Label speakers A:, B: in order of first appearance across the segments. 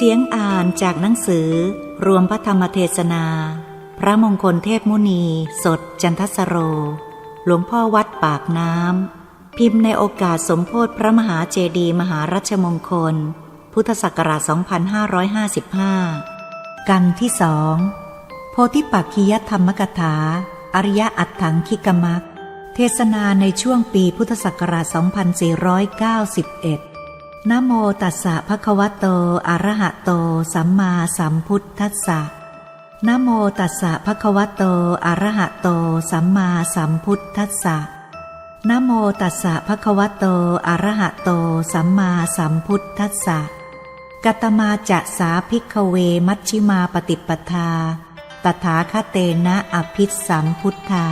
A: เสียงอ่านจากหนังสือ รวมพระธรรมเทศนา พระมงคลเทพมุนี สดจันทสโร หลวงพ่อวัดปากน้ำ พิมพ์ในโอกาสสมโพธิพระมหาเจดีย์มหารัชมงคล พุทธศักราช 2555 กันที่สองโพธิปักคียธรรมกถา อริยอัตถังคิกมัก เทศนาในช่วงปีพุทธศักราช 2491 นโมตัสสะภะคะวะโต อะระหะโต สัมมาสัมพุทธัสสะนโมตัสสะภะคะวะโต อะระหะโต สัมมาสัมพุทธัสสะนโมตัสสะภะคะวะโต อะระหะโต สัมมาสัมพุทธัสสะกัตมาจะสาพิกเวมัชชิมาปฏิปทา ตถาคเตนะอภิสสัมพุทธา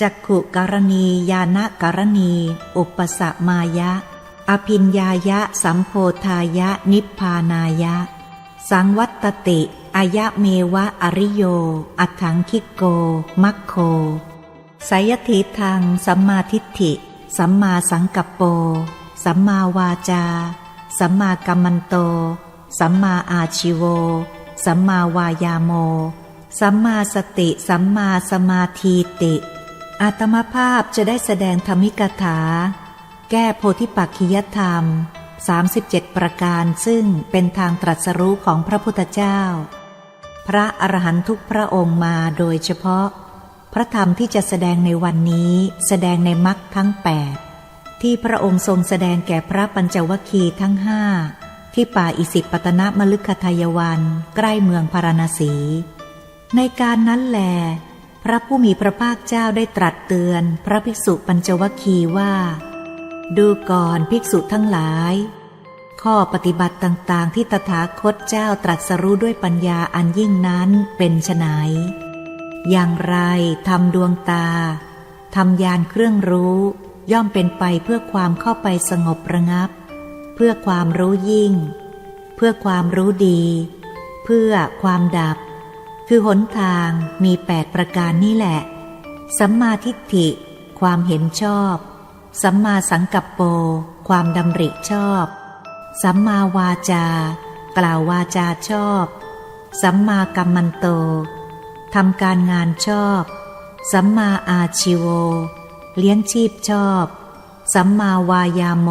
A: จักขุกรณียานะกรณี อุปสมายะ อภินญายะสัมโพธายะนิพพานายะ สังวัตติอายะเมวะอริโย อัถังคิโก มัคโคสยทิทางสัมมาทิฏฐิ สัมมาสังกัปโป สัมมาวาจา สัมมากัมมันโต สัมมาอาชิโว สัมมาวายาโม สัมมาสติ สัมมาสมาธีติ อาตมภาพจะได้แสดงธรรมิกถา แก้โพธิปักขิยธรรม 37 ประการซึ่งเป็นทางตรัสรู้ของพระพุทธเจ้า พระอรหันตุกพระองค์มาโดยเฉพาะ พระธรรมที่จะแสดงในวันนี้แสดงในมรรคทั้ง 8 ที่พระองค์ทรงแสดงแก่พระปัญจวคีทั้งห้าที่ป่าอิสิปตนมลึกขทายวันใกล้เมืองพาราณสี ในการนั้นแล พระผู้มีพระภาคเจ้าได้ตรัสเตือน พระภิกษุปัญจวคีว่า ดูก่อนภิกษุทั้งหลาย ข้อปฏิบัติต่างๆ ที่ตถาคตเจ้าตรัสรู้ด้วยปัญญาอันยิ่งนั้นเป็นไฉนอย่างไรทำดวงตาทำยานเครื่องรู้ ย่อมเป็นไปเพื่อความเข้าไปสงบระงับ เพื่อความรู้ยิ่ง เพื่อความรู้ดี เพื่อความดับ คือหนทางมีแปดประการนี่แหละ สัมมาทิฏฐิ ความเห็นชอบ สัมมาสังกัปโป ความดำริชอบ สัมมาวาจา กล่าววาจาชอบ สัมมากัมมันโตทำการงานชอบ สัมมาอาชิโว เลี้ยงชีพชอบ สัมมาวายาโม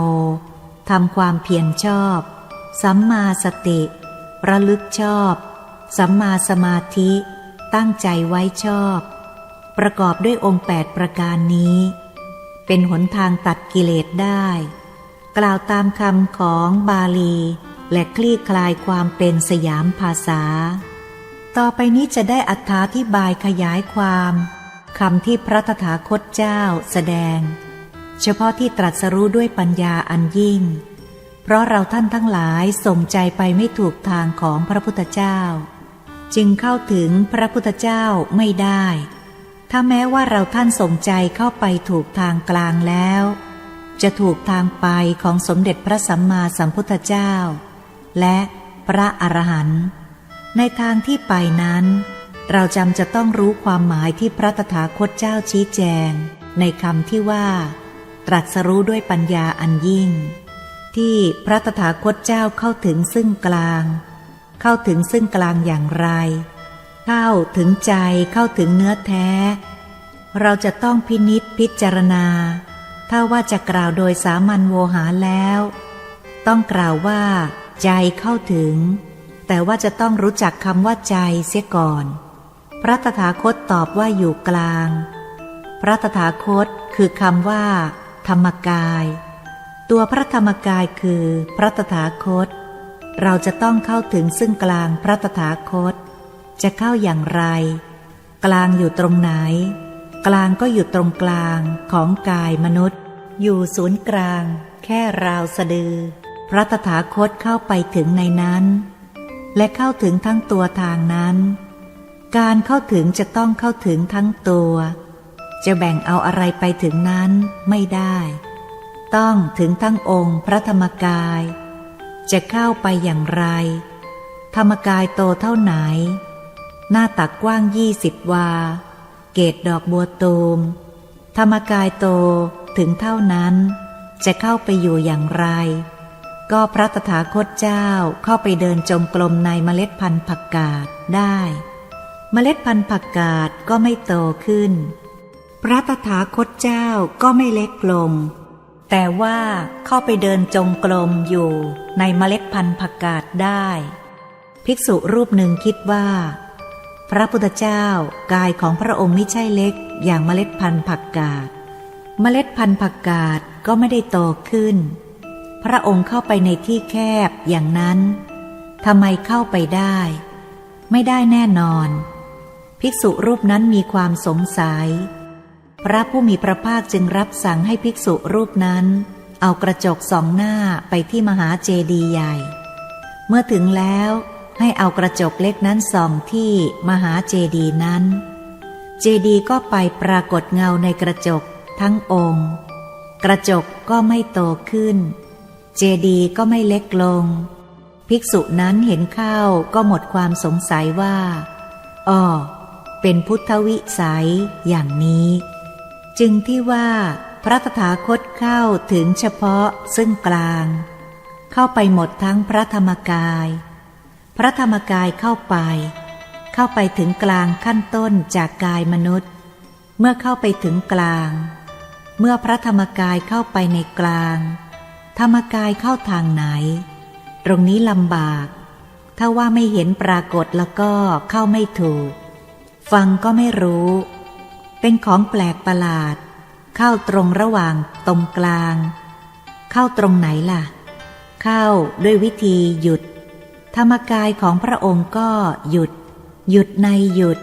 A: ทำความเพียรชอบ สัมมาสติ ระลึกชอบ สัมมาสมาธิ ตั้งใจไว้ชอบ ประกอบด้วยองค์แปดประการนี้ เป็นหนทางตัดกิเลสได้ กล่าวตามคำของบาลี และคลี่คลายความเป็นสยามภาษา ต่อไปนี้จะได้อธิบายขยายความคำที่พระตถาคตเจ้าแสดง เฉพาะที่ตรัสรู้ด้วยปัญญาอันยิ่ง เพราะเราท่านทั้งหลายส่งใจไปไม่ถูกทางของพระพุทธเจ้า จึงเข้าถึงพระพุทธเจ้าไม่ได้ ถ้าแม้ว่าเราท่านสงใจเข้าไปถูกทางกลางแล้ว จะถูกทางไปของสมเด็จพระสัมมาสัมพุทธเจ้า และพระอรหันต์ในทางที่ไปนั้น เราจำจะต้องรู้ความหมายที่พระตถาคตเจ้าชี้แจง ในคำที่ว่า ตรัสรู้ด้วยปัญญาอันยิ่ง ที่พระตถาคตเจ้าเข้าถึงซึ่งกลาง เข้าถึงซึ่งกลางอย่างไร เข้าถึงใจเข้าถึงเนื้อแท้ เราจะต้องพินิษพิจารณา ถ้าว่าจะกล่าวโดยสามัญโวหารแล้ว ต้องกล่าวว่า ใจเข้าถึง แต่ว่าจะต้องรู้จักคำว่าใจเสียก่อน พระตถาคตตอบว่าอยู่กลาง พระตถาคตคือคำว่า ธรรมกาย ตัวพระธรรมกายคือพระตถาคต เราจะต้องเข้าถึงซึ่งกลางพระตถาคต จะเข้าอย่างไร กลางอยู่ตรงไหน กลางก็อยู่ตรงกลางของกายมนุษย์ อยู่ศูนย์กลาง แค่ราวสะดือ พระตถาคตเข้าไปถึงในนั้น และเข้าถึงทั้งตัวทางนั้น การเข้าถึงจะต้องเข้าถึงทั้งตัว จะแบ่งเอาอะไรไปถึงนั้นไม่ได้ ต้องถึงทั้งองค์พระธรรมกาย จะเข้าไปอย่างไร ธรรมกายโตเท่าไหน หน้าตักกว้างยี่สิบวา เกตดอกบัวตูม ธรรมกายโตถึงเท่านั้น จะเข้าไปอยู่อย่างไร ก็พระตถาคตเจ้าเข้าไปเดินจงกรมในเมล็ดพันธุ์ผักกาดได้ เมล็ดพันธุ์ผักกาดก็ไม่โตขึ้น พระตถาคตเจ้าก็ไม่เล็กลง แต่ว่าเข้าไปเดินจงกรมอยู่ในเมล็ดพันธุ์ผักกาดได้ ภิกษุรูปหนึ่งคิดว่า พระพุทธเจ้ากายของพระองค์ไม่ใช่เล็ก อย่างเมล็ดพันธุ์ผักกาด เมล็ดพันธุ์ผักกาดก็ไม่ได้โตขึ้น พระองค์เข้าไปในที่แคบอย่างนั้นทำไมเข้าไปได้ ไม่ได้แน่นอน ภิกษุรูปนั้นมีความสงสัย พระผู้มีพระภาคจึงรับสั่งให้ภิกษุรูปนั้น เอากระจกสองหน้าไปที่มหาเจดีย์ใหญ่ เมื่อถึงแล้ว ให้เอากระจกเล็กนั้นส่องที่มหาเจดีนั้น เจดีก็ไปปรากฏเงาในกระจกทั้งองค์ กระจกก็ไม่โตขึ้น เจดีก็ไม่เล็กลง ภิกษุนั้นเห็นข้าวก็หมดความสงสัยว่าอ๋อเป็นพุทธวิสัยอย่างนี้ จึงที่ว่าพระตถาคตเข้าถึงเฉพาะซึ่งกลาง เข้าไปหมดทั้งพระธรรมกาย พระธรรมกายเข้าไป เข้าไปถึงกลางขั้นต้นจากกายมนุษย์ เมื่อเข้าไปถึงกลาง เมื่อพระธรรมกายเข้าไปในกลาง ธรรมกายเข้าทางไหน ตรงนี้ลำบาก ถ้าว่าไม่เห็นปรากฏแล้วก็เข้าไม่ถูก ฟังก็ไม่รู้ เป็นของแปลกประหลาด เข้าตรงระหว่างตรงกลาง เข้าตรงไหนล่ะ เข้าด้วยวิธีหยุด ธรรมกายของพระองค์ก็หยุด หยุดในหยุด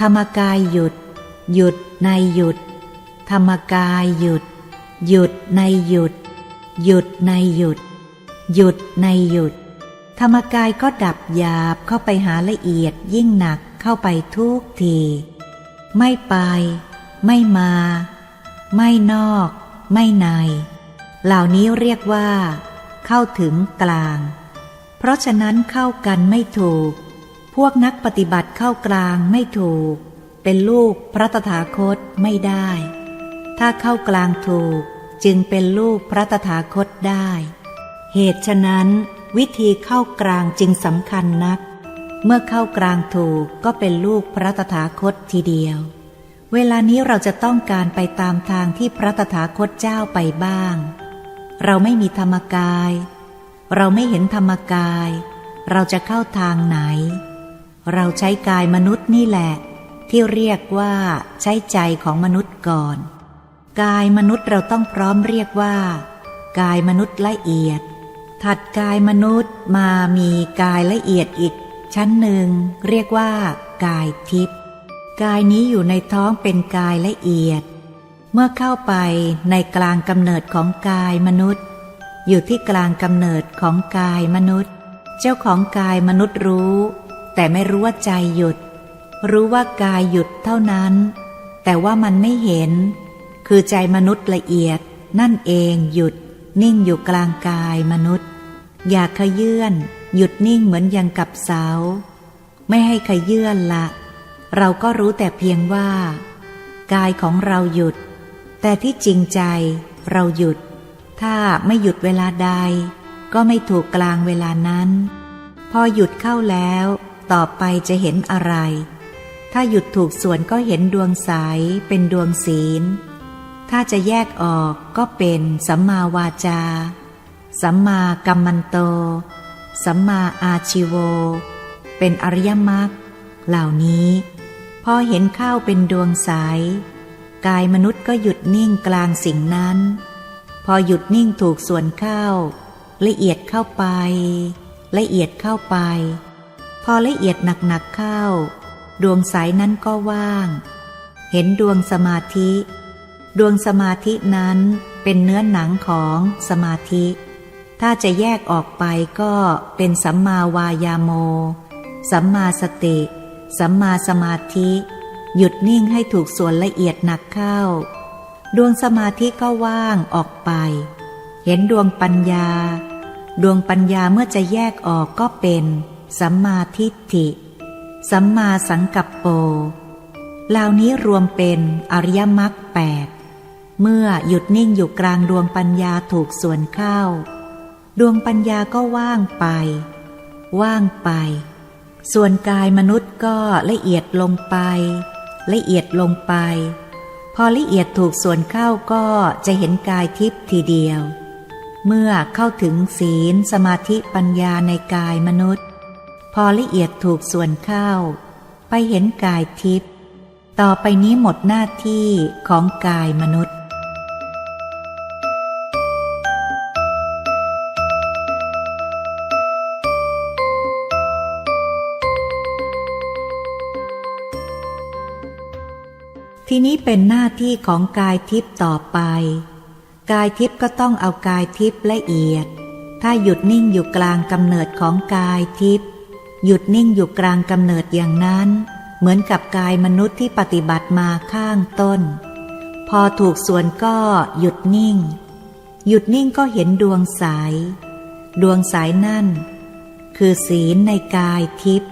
A: ธรรมกายหยุด หยุดในหยุด ธรรมกายหยุด หยุดในหยุด หยุดในหยุด หยุดในหยุด ธรรมกายก็ดับหยาบเข้าไปหาละเอียดยิ่งหนักเข้าไปทุกที ไม่ไป ไม่มา ไม่นอก ไม่ใน เหล่านี้เรียกว่า เข้าถึงกลาง เพราะฉะนั้นเข้ากันไม่ถูก พวกนักปฏิบัติเข้ากลางไม่ถูก เป็นลูกพระตถาคตไม่ได้ ถ้าเข้ากลางถูกจึงเป็นลูกพระตถาคตได้ เหตุฉะนั้น วิธีเข้ากลางจึงสำคัญนัก เมื่อเข้ากลางถูกก็เป็นลูกพระตถาคตทีเดียว เวลานี้เราจะต้องการไปตามทางที่พระตถาคตเจ้าไปบ้าง เราไม่มีธรรมกาย เราไม่เห็นธรรมกาย เราจะเข้าทางไหน เราใช้กายมนุษย์นี่แหละ ที่เรียกว่าใช้ใจของมนุษย์ก่อน กายมนุษย์เราต้องพร้อมเรียกว่า กายมนุษย์ละเอียด ถัดกายมนุษย์มามีกายละเอียดอีก ชั้นหนึ่งเรียกว่า กายทิพย์กายนี้อยู่ในท้องเป็นกายละเอียด เมื่อเข้าไปในกลางกำเนิดของกายมนุษย์ อยู่ที่กลางกำเนิดของกายมนุษย์ เจ้าของกายมนุษย์รู้ แต่ไม่รู้ว่าใจหยุด รู้ว่ากายหยุดเท่านั้น แต่ว่ามันไม่เห็น คือใจมนุษย์ละเอียด นั่นเองหยุด นิ่งอยู่กลางกายมนุษย์ อย่าขยื่นหยุดนิ่งเหมือนยังกับเสา ไม่ให้ขยื่นละ เราก็รู้แต่เพียงว่า กายของเราหยุด แต่ที่จริงใจเราหยุด ถ้าไม่หยุดเวลาใด ก็ไม่ถูกกลางเวลานั้น พอหยุดเข้าแล้ว ต่อไปจะเห็นอะไร ถ้าหยุดถูกส่วนก็เห็นดวงใสเป็นดวงศีล ถ้าจะแยกออกก็เป็นสัมมาวาจา สัมมากัมมันโต สัมมาอาชิโว เป็นอริยมรรคเหล่านี้ พอเห็นข้าวเป็นดวงใสกายมนุษย์ก็หยุดนิ่งกลางสิ่งนั้น พอหยุดนิ่งถูกส่วนเข้า ละเอียดเข้าไป ละเอียดเข้าไป พอละเอียดหนักๆเข้า ดวงใสนั้นก็ว่าง เห็นดวงสมาธิ ดวงสมาธินั้นเป็นเนื้อหนังของสมาธิ ถ้าจะแยกออกไปก็เป็นสัมมาวายาโม สัมมาสติ สัมมาสมาธิ หยุดนิ่งให้ถูกส่วนละเอียดหนักเข้า ดวงสมาธิก็ว่างออกไป เห็นดวงปัญญา ดวงปัญญาเมื่อจะแยกออกก็เป็น สัมมาทิฏฐิ สัมมาสังกัปโปเหล่านี้รวมเป็นอริยมรรคแปดเมื่อหยุดนิ่งอยู่กลางดวงปัญญาถูกส่วนเข้า ดวงปัญญาก็ว่างไป ว่างไป ส่วนกายมนุษย์ก็ละเอียดลงไป ละเอียดลงไป พอละเอียดถูกส่วนเข้าก็จะเห็นกายทิพย์ทีเดียว เมื่อเข้าถึงศีลสมาธิปัญญาในกายมนุษย์ พอละเอียดถูกส่วนเข้า ไปเห็นกายทิพย์ต่อไปนี้หมดหน้าที่ของกายมนุษย์ ทีนี้เป็นหน้าที่ของกายทิพย์ต่อไป กายทิพย์ก็ต้องเอากายทิพย์ละเอียด ถ้าหยุดนิ่งอยู่กลางกำเนิดของกายทิพย์หยุดนิ่งอยู่กลางกำเนิดอย่างนั้น เหมือนกับกายมนุษย์ที่ปฏิบัติมาข้างต้น พอถูกส่วนก็หยุดนิ่ง หยุดนิ่งก็เห็นดวงสาย ดวงสายนั่น คือศีลในกายทิพย์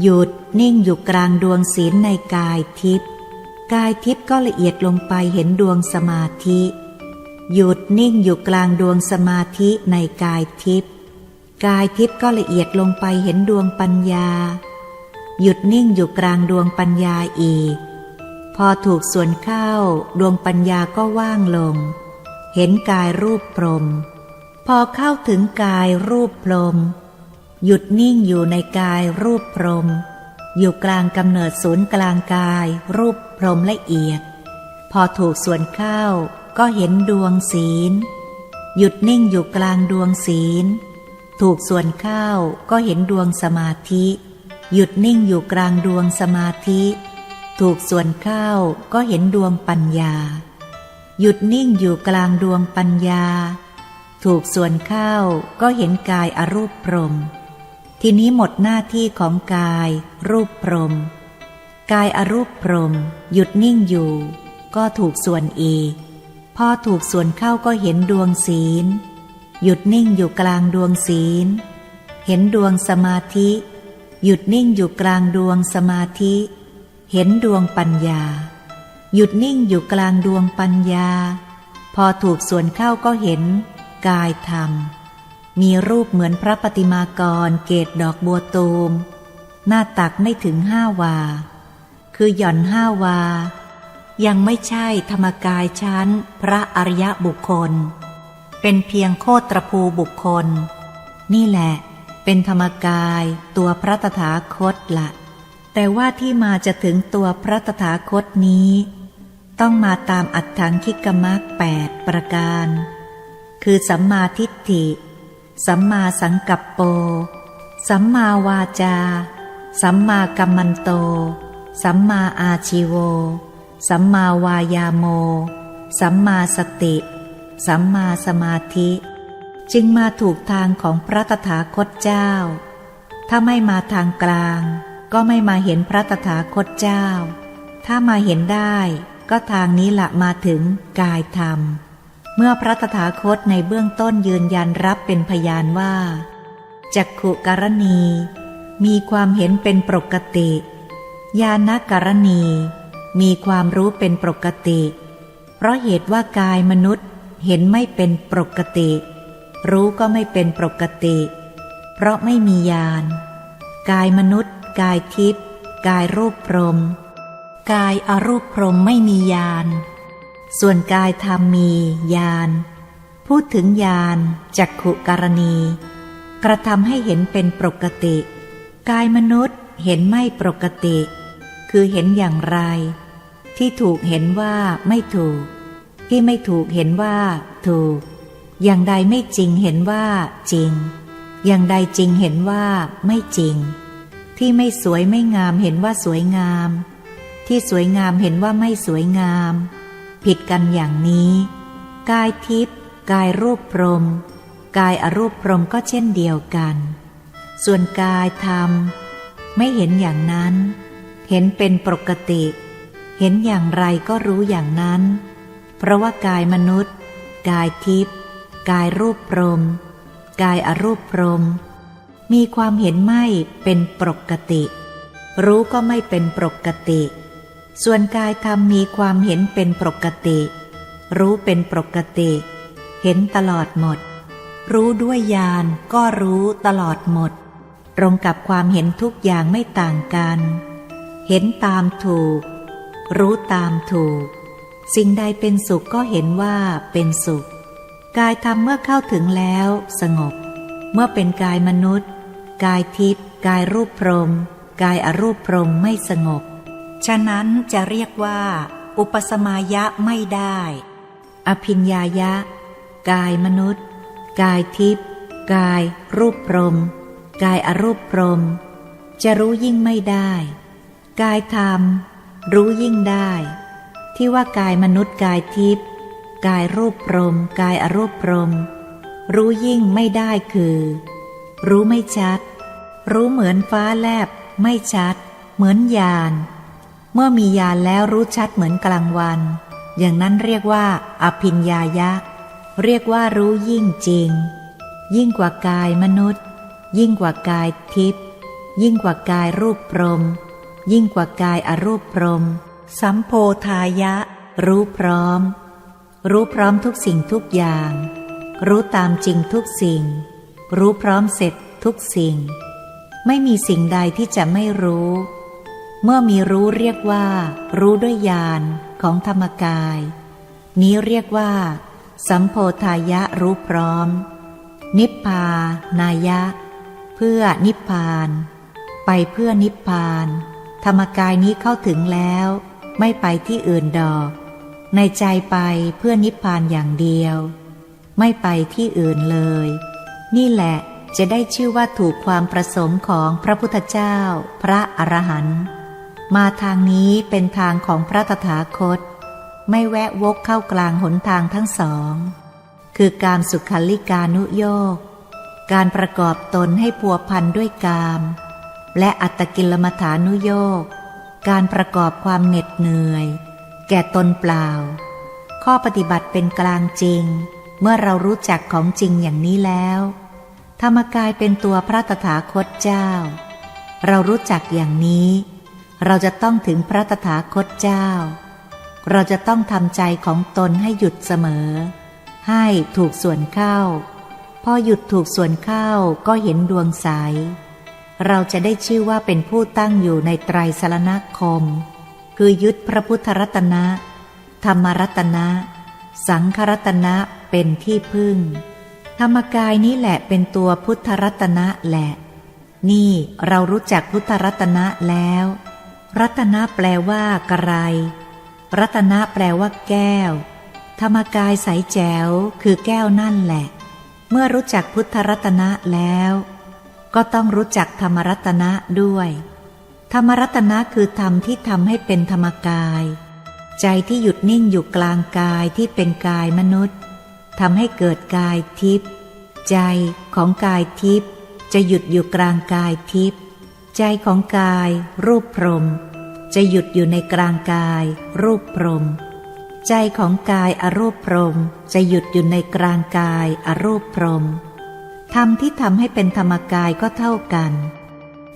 A: หยุดนิ่งอยู่กลางดวงศีลในกายทิพย์ กายทิพย์ก็ละเอียดลงไปเห็นดวงสมาธิ หยุดนิ่งอยู่กลางดวงสมาธิในกายทิพย์กายทิพย์ก็ละเอียดลงไปเห็นดวงปัญญา หยุดนิ่งอยู่กลางดวงปัญญาอีก พอถูกส่วนเข้าดวงปัญญาก็ว่างลง เห็นกายรูปพรม พอเข้าถึงกายรูปพรม หยุดนิ่งอยู่ในกายรูปพรม อยู่กลางกำเนิดศูนย์กลางกาย รูปพรหมละเอียด พอถูกส่วนเข้าก็เห็นดวงศีล หยุดนิ่งอยู่กลางดวงศีล ถูกส่วนเข้าก็เห็นดวงสมาธิ หยุดนิ่งอยู่กลางดวงสมาธิ ถูกส่วนเข้าก็เห็นดวงปัญญา หยุดนิ่งอยู่กลางดวงปัญญา ถูกส่วนเข้าก็เห็นกายอรูปพรหม ทีนี้หมดหน้าที่ของกาย รูปพรม กายอรูปพรม หยุดนิ่งอยู่ ก็ถูกส่วนอีก พอถูกส่วนเข้าก็เห็นดวงศีล หยุดนิ่งอยู่กลางดวงศีล เห็นดวงสมาธิ หยุดนิ่งอยู่กลางดวงสมาธิ เห็นดวงปัญญา หยุดนิ่งอยู่กลางดวงปัญญา พอถูกส่วนเข้าก็เห็น กายธรรม มีรูปเหมือนพระปฏิมากรเกตดอกบัวตูม หน้าตักไม่ถึงห้าวา คือหย่อนห้าวา ยังไม่ใช่ธรรมกายชั้น พระอริยบุคคล เป็นเพียงโคตรภูบุคคล นี่แหละ เป็นธรรมกายตัวพระตถาคตละ แต่ว่าที่มาจะถึงตัวพระตถาคตนี้ ต้องมาตามอัตถังคิกมักแปดประการ คือสัมมาทิฏฐิ สัมมาสังกัปโป สัมมาวาจา สัมมากัมมันโต สัมมาอาชีโว สัมมาวายาโม สัมมาสติ สัมมาสมาธิจึงมาถูกทางของพระตถาคตเจ้า ถ้าไม่มาทางกลาง ก็ไม่มาเห็นพระตถาคตเจ้า ถ้ามาเห็นได้ ก็ทางนี้ละมาถึงกายธรรม เมื่อพระตถาคตในเบื้องต้นยืนยันรับเป็นพยานว่า จักขุการณี มีความเห็นเป็นปกติ ญาณการณี มีความรู้เป็นปกติ เพราะเหตุว่ากายมนุษย์เห็นไม่เป็นปกติ รู้ก็ไม่เป็นปกติ เพราะไม่มีญาณ กายมนุษย์ กายทิพย์ กายรูปพรหมกายอรูปพรหมไม่มีญาณ ส่วนกายธรรมมีญาณพูดถึงญาณจักขุการณี กระทำให้เห็นเป็นปกติ กายมนุษย์เห็นไม่ปกติ คือเห็นอย่างไร ที่ถูกเห็นว่าไม่ถูก ที่ไม่ถูกเห็นว่า ถูก อย่างใดไม่จริงเห็นว่าจริง อย่างใดจริงเห็นว่าไม่จริง ที่ไม่สวยไม่งามเห็นว่าสวยงาม ที่สวยงามเห็นว่าไม่สวยงาม ผิดกันอย่างนี้ กายทิพย์กายรูปพรม กายอรูปพรมก็เช่นเดียวกัน ส่วนกายธรรม ไม่เห็นอย่างนั้น เห็นเป็นปกติ เห็นอย่างไรก็รู้อย่างนั้น เพราะว่ากายมนุษย์ กายทิพย์กายรูปพรม กายอรูปพรม มีความเห็นไม่เป็นปกติ รู้ก็ไม่เป็นปกติ ส่วนกายธรรมมีความเห็นเป็นปกติ รู้เป็นปกติ เห็นตลอดหมด รู้ด้วยญาณก็รู้ตลอดหมด ตรงกับความเห็นทุกอย่างไม่ต่างกัน เห็นตามถูก รู้ตามถูก สิ่งใดเป็นสุขก็เห็นว่าเป็นสุข กายธรรมเมื่อเข้าถึงแล้วสงบ เมื่อเป็นกายมนุษย์ กายทิพย์กายรูปพรหมกายอรูปพรหมไม่สงบ ฉะนั้นจะเรียกว่า อุปสมายะไม่ได้ อภิญญายะ กายมนุษย์ กายทิพย์กาย รูปพรหมกายอรูปพรหมจะรู้ยิ่งไม่ได้ กายธรรม รู้ยิ่งได้ ที่ว่ากายมนุษย์กายทิพย์กายรูปพรหมกายอรูปพรหมรู้ยิ่งไม่ได้คือ รู้ไม่ชัด รู้เหมือนฟ้าแลบไม่ชัด เหมือนยาน เมื่อมียานแล้วรู้ชัดเหมือนกลางวัน อย่างนั้นเรียกว่า อภิญญายะ เรียกว่ารู้ยิ่งจริง ยิ่งกว่ากายมนุษย์ ยิ่งกว่ากายทิพย์ยิ่งกว่ากายรูปพรหมยิ่งกว่ากายอรูปพรหมสัมโพธายะ รู้พร้อม รู้พร้อมทุกสิ่งทุกอย่าง รู้ตามจริงทุกสิ่ง รู้พร้อมเสร็จทุกสิ่ง ไม่มีสิ่งใดที่จะไม่รู้ เมื่อมีรู้เรียกว่า รู้ด้วยญาณของธรรมกาย นี้เรียกว่า สัมโพธายะรู้พร้อม นิพพานายะ เพื่อนิพพาน ไปเพื่อนิพพาน ธรรมกายนี้เข้าถึงแล้ว ไม่ไปที่อื่นดอก ในใจไปเพื่อนิพพานอย่างเดียว ไม่ไปที่อื่นเลย นี่แหละจะได้ชื่อว่าถูกความประสงค์ของพระพุทธเจ้า พระอรหันต์ มาทางนี้เป็นทางของพระตถาคต ไม่แวะวกเข้ากลางหนทางทั้งสอง คือการสุขลิกานุโยกการประกอบตนให้พัวพันด้วยกาม และอัตตกิลมัฐานุโยกการประกอบความเหน็ดเหนื่อย แก่ตนเปล่า ข้อปฏิบัติเป็นกลางจริง เมื่อเรารู้จักของจริงอย่างนี้แล้ว ธรรมกายเป็นตัวพระตถาคตเจ้า เรารู้จักอย่างนี้ เราจะต้องถึงพระตถาคตเจ้า เราจะต้องทำใจของตนให้หยุดเสมอ ให้ถูกส่วนเข้า พอหยุดถูกส่วนเข้าก็เห็นดวงใส เราจะได้ชื่อว่าเป็นผู้ตั้งอยู่ในไตรสรณคม คือยึดพระพุทธรัตนะ ธรรมรัตนะ สังครัตนะเป็นที่พึ่ง ธรรมกายนี้แหละเป็นตัวพุทธรัตนะแหละ นี่เรารู้จักพุทธรัตนะแล้ว รัตนะแปลว่ากระไร รัตนะแปลว่าแก้ว ธรรมกายใสแจ๋วคือแก้วนั่นแหละ เมื่อรู้จักพุทธรัตนะแล้ว ก็ต้องรู้จักธรรมรัตนะด้วย ธรรมรัตนะคือธรรมที่ทำให้เป็นธรรมกาย ใจที่หยุดนิ่งอยู่กลางกายที่เป็นกายมนุษย์ทำให้เกิดกายทิพย์ใจของกายทิพย์จะหยุดอยู่กลางกายทิพย์ใจของกายรูปพรหม จะหยุดอยู่ในกลางกาย รูปพรม ใจของกายอรูปพรม จะหยุดอยู่ในกลางกายอรูปพรมธรรมที่ทำให้เป็นธรรมกายก็เท่ากัน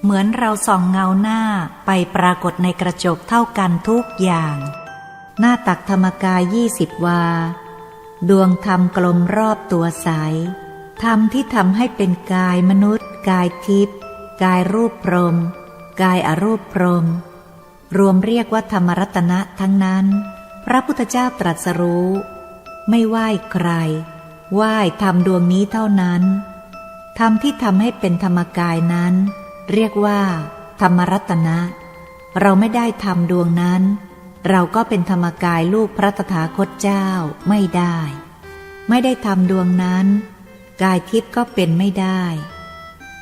A: เหมือนเราส่องเงาหน้าไปปรากฏในกระจกเท่ากันทุกอย่าง หน้าตักธรรมกายยี่สิบวา ดวงธรรมกลมรอบตัวใสธรรมที่ทำให้เป็นกายมนุษย์ กายทิพย์กายรูปพรม กายอรูปพรม รวมเรียกว่าธรรมรัตนะทั้งนั้น พระพุทธเจ้าตรัสรู้ ไม่ไหว้ใคร ไหว้ธรรมดวงนี้เท่านั้นธรรมที่ทำให้เป็นธรรมกายนั้น เรียกว่า ธรรมรัตนะ เราไม่ได้ทำดวงนั้น เราก็เป็นธรรมกายลูกพระตถาคตเจ้าไม่ได้ ไม่ได้ทำดวงนั้น กายทิพย์ก็เป็นไม่ได้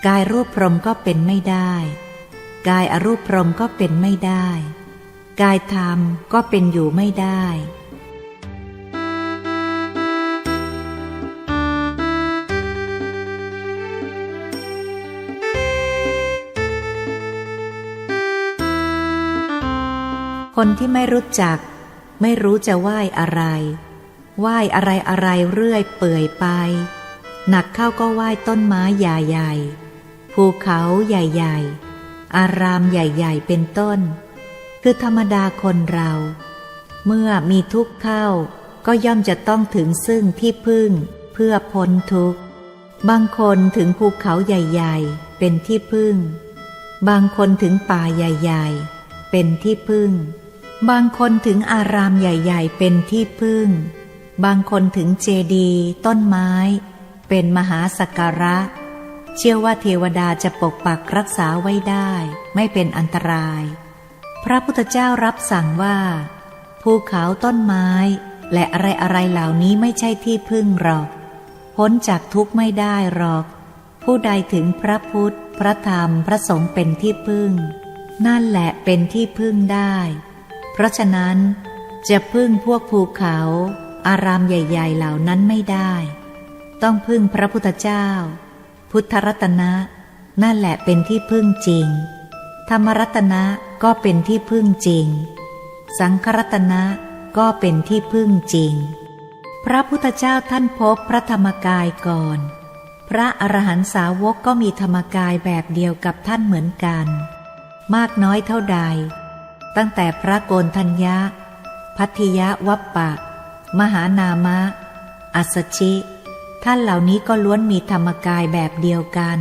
A: กายรูปพรหมก็เป็นไม่ได้ กายอรูปพรหมก็เป็นไม่ได้ กายธรรมก็เป็นอยู่ไม่ได้ คนที่ไม่รู้จัก ไม่รู้จะไหว้อะไร ไหว้อะไรอะไรเรื่อยเปื่อยไป หนักเข้าก็ไหว้ต้นไม้ใหญ่ๆภูเขาใหญ่ ๆ อารามใหญ่ๆ เป็นต้น คือธรรมดาคนเรา เมื่อมีทุกข์เข้าก็ย่อมจะต้องถึงซึ่งที่พึ่งเพื่อพ้นทุกข์ บางคนถึงภูเขาใหญ่ ๆ เป็นที่พึ่ง บางคนถึงป่าใหญ่ ๆ เป็นที่พึ่ง บางคนถึงอารามใหญ่ ๆ เป็นที่พึ่ง บางคนถึงเจดีย์ต้นไม้ เป็นมหาสักการะ เชื่อว่าเทวดาจะปกปักรักษาไว้ได้ ไม่เป็นอันตราย พระพุทธเจ้ารับสั่งว่า ภูเขาต้นไม้ และอะไรอะไรๆเหล่านี้ไม่ใช่ที่พึ่งหรอก พ้นจากทุกข์ไม่ได้หรอก ผู้ใดถึงพระพุทธ พระธรรม พระสงฆ์เป็นที่พึ่ง นั่นแหละเป็นที่พึ่งได้ เพราะฉะนั้น จะพึ่งพวกภูเขา อารามใหญ่ ๆ เหล่านั้นไม่ได้ ต้องพึ่งพระพุทธเจ้า พุทธรัตนะ นั่นแหละเป็นที่พึ่งจริง ธรรมรัตนะก็เป็นที่พึ่งจริง สังครัตนะก็เป็นที่พึ่งจริง พระพุทธเจ้าท่านพบพระธรรมกายก่อน พระอรหันตสาวกก็มีธรรมกายแบบเดียวกับท่านเหมือนกัน มากน้อยเท่าใด ตั้งแต่พระโกนทัญญะ พัทธิยะวัปปะ มหานามะ อัสสชิ ท่านเหล่านี้ก็ล้วนมีธรรมกายแบบเดียวกัน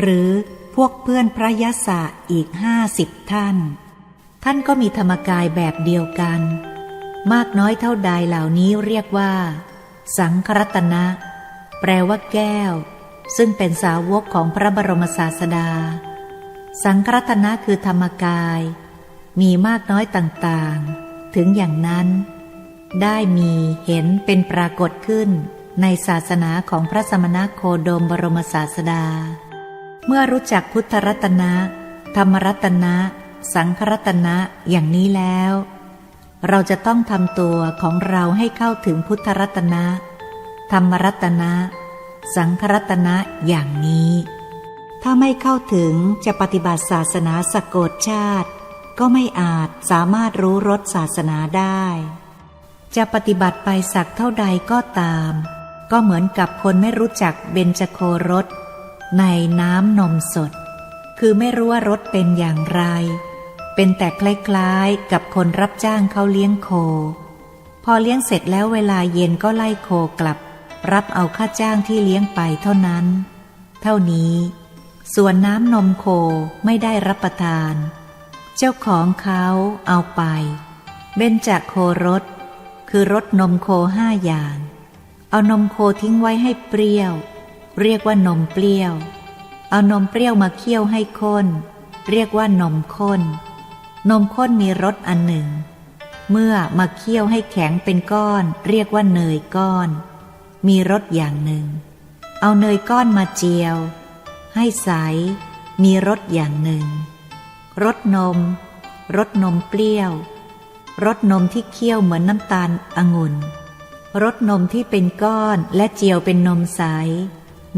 A: หรือพวกเพื่อนพระยศะอีกห้าสิบท่าน ท่านก็มีธรรมกายแบบเดียวกัน มากน้อยเท่าใดเหล่านี้เรียกว่า สังครัตนะ แปลว่าแก้ว ซึ่งเป็นสาวกของพระบรมศาสดา สังครัตนะคือธรรมกาย มีมากน้อยต่างๆ ถึงอย่างนั้น ได้มีเห็นเป็นปรากฏขึ้น ในศาสนาของพระสมณโคดมบรมศาสดา เมื่อรู้จักพุทธรัตนะ ธรรมรัตนะ สังครัตนะอย่างนี้แล้ว เราจะต้องทำตัวของเราให้เข้าถึงพุทธรัตนะ ธรรมรัตนะ สังครัตนะอย่างนี้ ถ้าไม่เข้าถึงจะปฏิบัติศาสนาสกดชาติ ก็ไม่อาจสามารถรู้รสศาสนาได้จะปฏิบัติไปสักเท่าใดก็ตาม ก็เหมือนกับคนไม่รู้จักเบญจโครสในน้ำนมสด คือไม่รู้ว่ารสเป็นอย่างไร เป็นแต่คล้ายๆกับคนรับจ้างเขาเลี้ยงโค พอเลี้ยงเสร็จแล้วเวลาเย็นก็ไล่โคกลับ รับเอาค่าจ้างที่เลี้ยงไปเท่านั้น เท่านี้ ส่วนน้ำนมโคไม่ได้รับประทาน เจ้าของเขาเอาไป เบญจโครสคือรสนมโคห้าอย่าง เอานมโคทิ้งไว้ให้เปรี้ยว เรียกว่านมเปรี้ยว เอานมเปรี้ยวมาเคี่ยวให้ข้น เรียกว่านมข้น นมข้นมีรสอันหนึ่ง เมื่อมาเคี่ยวให้แข็งเป็นก้อน เรียกว่าเนยก้อน มีรสอย่างหนึ่ง เอาเนยก้อนมาเจียว ให้ใส มีรสอย่างหนึ่ง รสนม รสนมเปรี้ยว รสนมที่เคี่ยวเหมือนน้ำตาลองุ่น รสนมที่เป็นก้อนและเจียวเป็นนมใส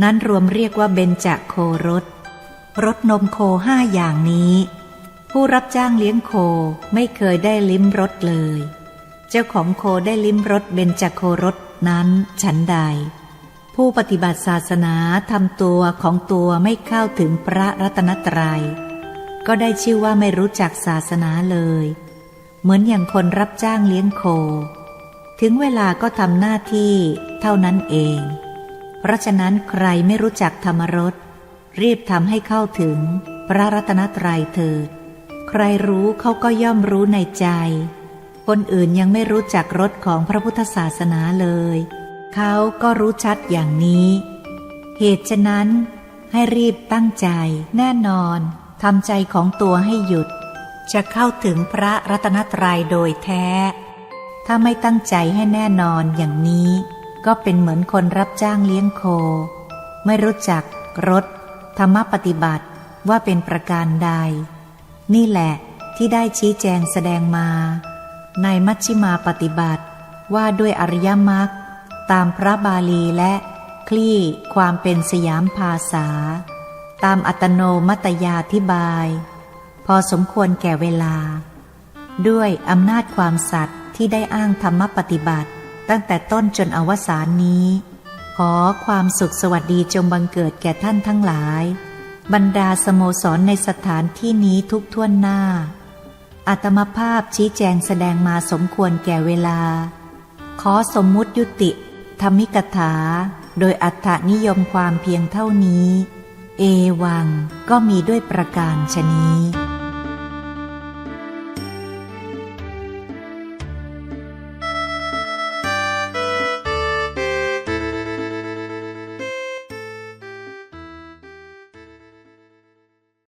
A: นั้นรวมเรียกว่าเบญจโครสรสนมโคห้าอย่างนี้ ผู้รับจ้างเลี้ยงโคไม่เคยได้ลิ้มรสเลย เจ้าของโคได้ลิ้มรสเบญจโครสนั้นฉันใด ผู้ปฏิบัติศาสนาทำตัวของตัวไม่เข้าถึงพระรัตนตรยัย ก็ได้ชื่อว่าไม่รู้จักศาสนาเลย เหมือนอย่างคนรับจ้างเลี้ยงโค ถึงเวลาก็ทำหน้าที่เท่านั้นเอง เพราะฉะนั้นใครไม่รู้จักธรรมรสรีบทำให้เข้าถึงพระรัตนตรัยเถิด ใครรู้เขาก็ย่อมรู้ในใจ คนอื่นยังไม่รู้จักรสของพระพุทธศาสนาเลย เขาก็รู้ชัดอย่างนี้ เหตุฉะนั้น ให้รีบตั้งใจ แน่นอนทำใจของตัวให้หยุด จะเข้าถึงพระรัตนตรัยโดยแท้ ถ้าไม่ตั้งใจให้แน่นอนอย่างนี้ ก็เป็นเหมือนคนรับจ้างเลี้ยงโค ไม่รู้จักรสธรรมปฏิบัติว่าเป็นประการใด นี่แหละที่ได้ชี้แจงแสดงมา ในมัชฌิมาปฏิบัติว่าด้วยอริยมรรคตามพระบาลีและคลี่ความเป็นสยามภาษา ตามอัตโนมัตยาธิบาย พอสมควรแก่เวลา ด้วยอำนาจความสัตย์ ที่ได้อ้างธรรมปฏิบัติ ตั้งแต่ต้นจนอวสานนี้ ขอความสุขสวัสดีจงบังเกิดแก่ท่านทั้งหลาย บรรดาสโมสรในสถานที่นี้ทุกท่วนหน้า อัตมภาพชี้แจงแสดงมาสมควรแก่เวลา ขอสมมุติยุติ ธรรมิกถา โดยอัตถนิยมความเพียงเท่านี้ เอวังก็มีด้วยประการชนี้